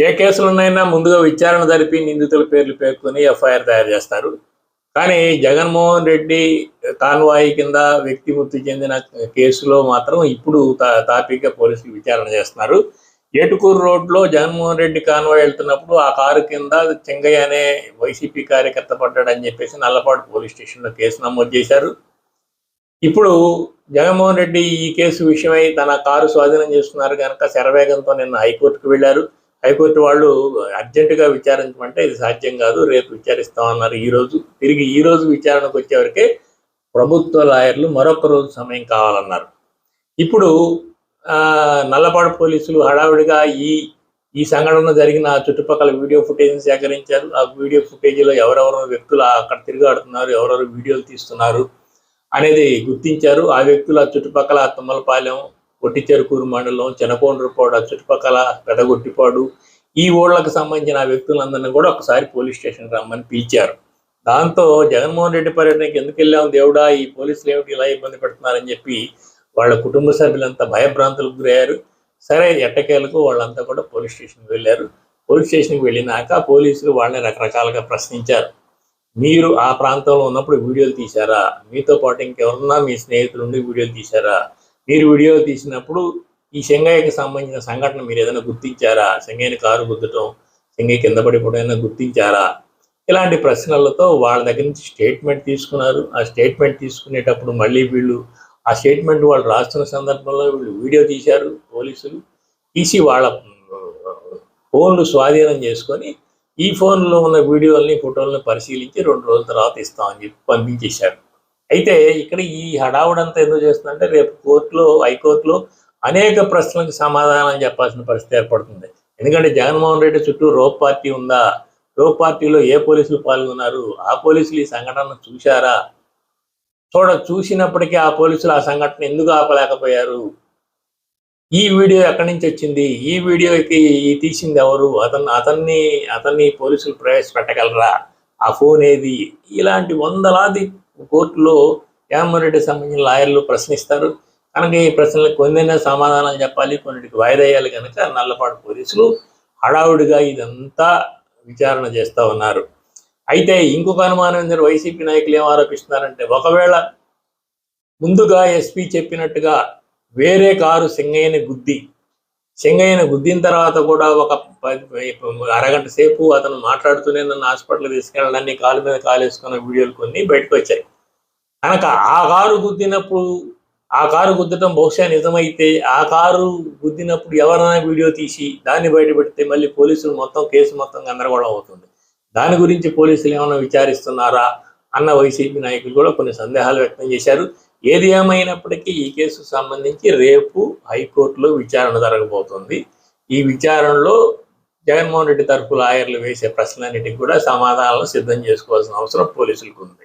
ఏ కేసులున్నైనా ముందుగా విచారణ జరిపి నిందితుల పేర్లు పేర్కొని ఎఫ్ఐఆర్ తయారు చేస్తారు. కానీ జగన్మోహన్ రెడ్డి కాన్వాయి కింద వ్యక్తి మృతి చెందిన కేసులో మాత్రం ఇప్పుడు తా- తాపీగా పోలీసులు విచారణ చేస్తున్నారు. ఏటుకూరు రోడ్లో జగన్మోహన్ రెడ్డి కాన్వాయ్ వెళ్తున్నప్పుడు ఆ కారు కింద చెంగయ్య అనే వైసీపీ కార్యకర్త పడ్డాడని చెప్పేసి నల్లపాడు పోలీస్ స్టేషన్లో కేసు నమోదు చేశారు. ఇప్పుడు జగన్మోహన్ రెడ్డి ఈ కేసు విషయమై తన కారు స్వాధీనం చేస్తున్నారు కనుక శరవేగంతో నిన్న హైకోర్టుకు వెళ్ళారు. హైకోర్టు వాళ్ళు అర్జెంటుగా విచారించమంటే ఇది సాధ్యం కాదు రేపు విచారిస్తామన్నారు ఈ రోజు. తిరిగి ఈ రోజు విచారణకు వచ్చేవరకే ప్రభుత్వ లాయర్లు మరొక రోజు సమయం కావాలన్నారు. ఇప్పుడు ఆ, నల్లపాడు పోలీసులు హడావిడిగా ఈ ఈ సంఘటన జరిగిన చుట్టుపక్కల వీడియో ఫుటేజ్ని సేకరించారు. ఆ వీడియో ఫుటేజ్లో ఎవరెవరు వ్యక్తులు అక్కడ తిరుగాడుతున్నారు ఎవరెవరు వీడియోలు తీస్తున్నారు అనేది గుర్తించారు. ఆ వ్యక్తులు ఆ చుట్టుపక్కల తుమ్మలపాలెం ఒట్టిచెరుకూరు మండలం చెనకోండ్రపాడు ఆ చుట్టుపక్కల పెదగొట్టిపాడు ఈ ఊళ్ళకు సంబంధించిన ఆ వ్యక్తులందరినీ కూడా ఒకసారి పోలీస్ స్టేషన్ రమ్మని పిలిచారు. దాంతో జగన్మోహన్ రెడ్డి పర్యటనకి ఎందుకు వెళ్ళాం దేవుడా? ఈ పోలీసులు ఏమిటి ఇలా ఇబ్బంది పెడుతున్నారని చెప్పి వాళ్ళ కుటుంబ సభ్యులంతా భయభ్రాంతులకు గురయ్యారు. సరే ఎట్టకేలకు వాళ్ళంతా కూడా పోలీస్ స్టేషన్కి వెళ్ళారు. పోలీస్ స్టేషన్కి వెళ్ళినాక పోలీసులు వాళ్ళని రకరకాలుగా ప్రశ్నించారు. మీరు ఆ ప్రాంతంలో ఉన్నప్పుడు వీడియోలు తీశారా? మీతో పాటు ఇంకెవరన్నా మీ స్నేహితులు ఉండి వీడియోలు తీశారా? మీరు వీడియో తీసినప్పుడు ఈ శంగయ్యకి సంబంధించిన సంఘటన మీరు ఏదైనా గుర్తించారా? శంగయ్యని కారు గుద్దటం శంగయ్య కింద పడిపోవడం ఏదైనా గుర్తించారా? ఇలాంటి ప్రశ్నలతో వాళ్ళ దగ్గర నుంచి స్టేట్మెంట్ తీసుకున్నారు. ఆ స్టేట్మెంట్ తీసుకునేటప్పుడు మళ్ళీ వీళ్ళు ఆ స్టేట్మెంట్ వాళ్ళు రాస్తున్న సందర్భంలో వీళ్ళు వీడియో తీశారు పోలీసులు. తీసి వాళ్ళ ఫోన్లు స్వాధీనం చేసుకొని ఈ ఫోన్లో ఉన్న వీడియోల్ని ఫోటోల్ని పరిశీలించి రెండు రోజుల తర్వాత ఇస్తామని చెప్పి పంపించేశారు. అయితే ఇక్కడ ఈ హడావుడంతా ఎందుకు చేస్తుందంటే రేపు కోర్టులో హైకోర్టులో అనేక ప్రశ్నలకు సమాధానం చెప్పాల్సిన పరిస్థితి ఏర్పడుతుంది. ఎందుకంటే జగన్మోహన్ రెడ్డి చుట్టూ రోప్ పార్టీ ఉందా? రోప్ పార్టీలో ఏ పోలీసులు పాల్గొన్నారు? ఆ పోలీసులు ఈ సంఘటన చూశారా? చూడ చూసినప్పటికీ ఆ పోలీసులు ఆ సంఘటన ఎందుకు ఆపలేకపోయారు? ఈ వీడియో ఎక్కడి నుంచి వచ్చింది? ఈ వీడియోకి ఈ తీసింది ఎవరు? అతన్ని అతన్ని అతన్ని పోలీసులు ప్రవేశపెట్టగలరా? ఆ ఫోన్ ఏది? ఇలాంటి వందలాది కోర్టులో జగన్మోహన్ సంబంధించిన లాయర్లు ప్రశ్నిస్తారు. కనుక ఈ ప్రశ్నలకు కొన్నైనా సమాధానం చెప్పాలి కొన్నిటికి వాయిదేయాలి కనుక నల్లపాడు పోలీసులు హడావుడిగా ఇదంతా విచారణ చేస్తూ ఉన్నారు. అయితే ఇంకొక అనుమానం ఏంటంటే వైసీపీ నాయకులు ఏం ఆరోపిస్తున్నారంటే ఒకవేళ ముందుగా ఎస్పీ చెప్పినట్టుగా వేరే కారు సింగయ్యని గుద్ది సింగయ్యని గుద్దిన తర్వాత కూడా ఒక అరగంట సేపు అతను మాట్లాడుతూనే నన్ను హాస్పిటల్ తీసుకెళ్ళడాన్ని కాలు మీద కాలు వేసుకున్న వీడియోలు కొన్ని బయటకు వచ్చాయి. కనుక ఆ కారు గుద్దినప్పుడు ఆ కారు గుద్దటం బహుశా నిజమైతే ఆ కారు గుద్దినప్పుడు ఎవరైనా వీడియో తీసి దాన్ని బయట పెడితే మళ్ళీ పోలీసులు మొత్తం కేసు మొత్తం గందరగోళం అవుతుంది. దాని గురించి పోలీసులు ఏమైనా విచారిస్తున్నారా అన్న వైసీపీ నాయకులు కూడా కొన్ని సందేహాలు వ్యక్తం చేశారు. ఏది ఏమైనప్పటికీ ఈ కేసుకు సంబంధించి రేపు హైకోర్టులో విచారణ జరగబోతుంది. ఈ విచారణలో జగన్మోహన్ రెడ్డి తరఫు లాయర్లు వేసే ప్రశ్నలన్నిటికి కూడా సమాధానాలు సిద్ధం చేసుకోవాల్సిన అవసరం పోలీసులకు ఉంది.